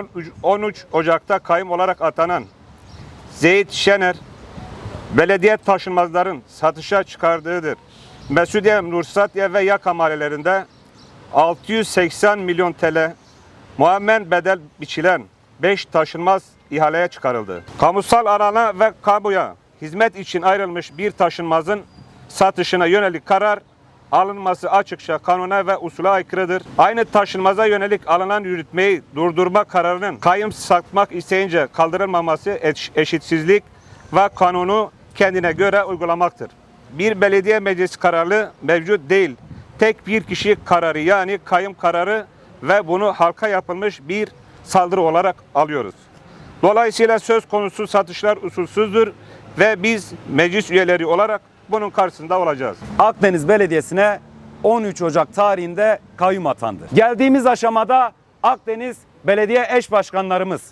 10 13 Ocak'ta kayım olarak atanan Zeyt Şener belediye taşınmazların satışa çıkardığıdır. Mesudiye, Nursatiye ve Yaka mahallelerinde 680 milyon TL muammen bedel biçilen 5 taşınmaz ihaleye çıkarıldı. Kamusal alana ve kamuya hizmet için ayrılmış bir taşınmazın satışına yönelik karar alınması açıkça kanuna ve usule aykırıdır. Aynı taşınmaza yönelik alınan yürütmeyi durdurma kararının kayım satmak isteyince kaldırılmaması eş- eşitsizlik ve kanunu kendine göre uygulamaktır. Bir belediye meclisi kararı mevcut değil. Tek bir kişi kararı yani kayım kararı ve bunu halka yapılmış bir saldırı olarak alıyoruz. Dolayısıyla söz konusu satışlar usulsüzdür ve biz meclis üyeleri olarak bunun karşısında olacağız. Akdeniz Belediyesi'ne 13 Ocak tarihinde kayyum atandı. Geldiğimiz aşamada Akdeniz Belediye Eş Başkanlarımız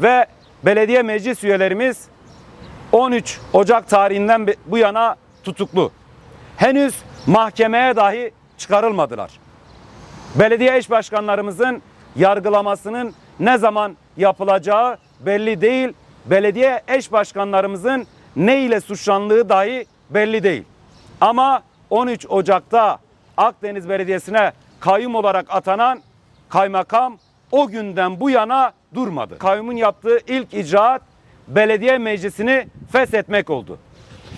ve belediye meclis üyelerimiz 13 Ocak tarihinden bu yana tutuklu. Henüz mahkemeye dahi çıkarılmadılar. Belediye eş başkanlarımızın yargılamasının ne zaman yapılacağı belli değil. Belediye eş başkanlarımızın ne ile suçlandığı dahi belli değil. Ama 13 Ocak'ta Akdeniz Belediyesi'ne kayyum olarak atanan kaymakam o günden bu yana durmadı. Kayyumun yaptığı ilk icraat belediye meclisini feshetmek oldu.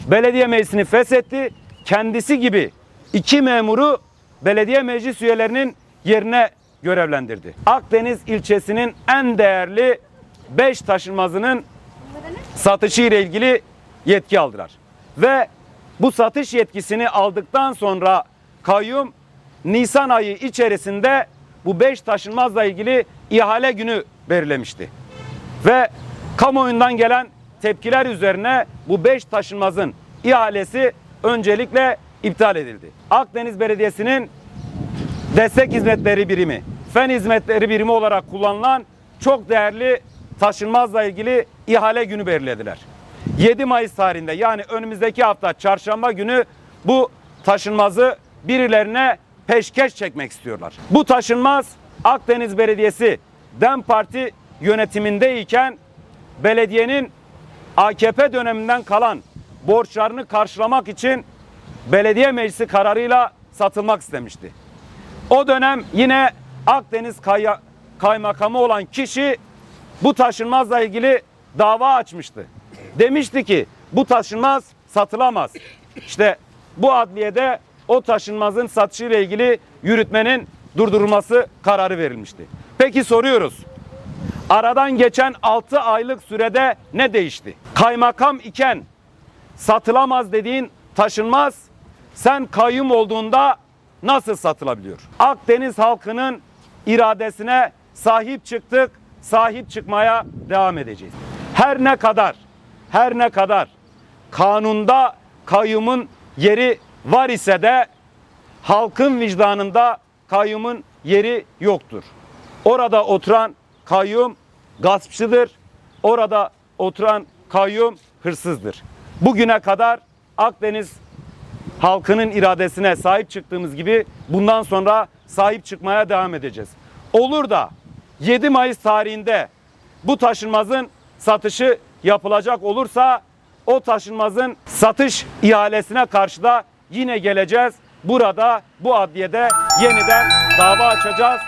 Belediye meclisini feshetti. Kendisi gibi iki memuru belediye meclis üyelerinin yerine görevlendirdi. Akdeniz ilçesinin en değerli 5 taşınmazının satışı ile ilgili yetki aldılar. Ve bu satış yetkisini aldıktan sonra kayyum Nisan ayı içerisinde bu 5 taşınmazla ilgili ihale günü belirlemişti. Ve kamuoyundan gelen tepkiler üzerine bu 5 taşınmazın ihalesi öncelikle iptal edildi. Akdeniz Belediyesi'nin destek hizmetleri birimi, fen hizmetleri birimi olarak kullanılan çok değerli taşınmazla ilgili ihale günü belirlediler. 7 Mayıs tarihinde yani önümüzdeki hafta çarşamba günü bu taşınmazı birilerine peşkeş çekmek istiyorlar. Bu taşınmaz Akdeniz Belediyesi DEM Parti yönetimindeyken belediyenin AKP döneminden kalan borçlarını karşılamak için belediye meclisi kararıyla satılmak istemişti. O dönem yine Akdeniz Kaya- kaymakamı olan kişi bu taşınmazla ilgili dava açmıştı. Demişti ki bu taşınmaz satılamaz. İşte bu adliyede o taşınmazın satışıyla ilgili yürütmenin durdurulması kararı verilmişti. Peki soruyoruz. Aradan geçen 6 aylık sürede ne değişti? Kaymakam iken satılamaz dediğin taşınmaz sen kayyum olduğunda nasıl satılabiliyor? Akdeniz halkının iradesine sahip çıktık, sahip çıkmaya devam edeceğiz. Her ne kadar, her ne kadar kanunda kayyumun yeri var ise de halkın vicdanında kayyumun yeri yoktur. Orada oturan kayyum gaspçıdır. Orada oturan kayyum hırsızdır. Bugüne kadar Akdeniz halkının iradesine sahip çıktığımız gibi bundan sonra sahip çıkmaya devam edeceğiz. Olur da 7 Mayıs tarihinde bu taşınmazın satışı yapılacak olursa o taşınmazın satış ihalesine karşı da yine geleceğiz. Burada bu adliyede yeniden dava açacağız.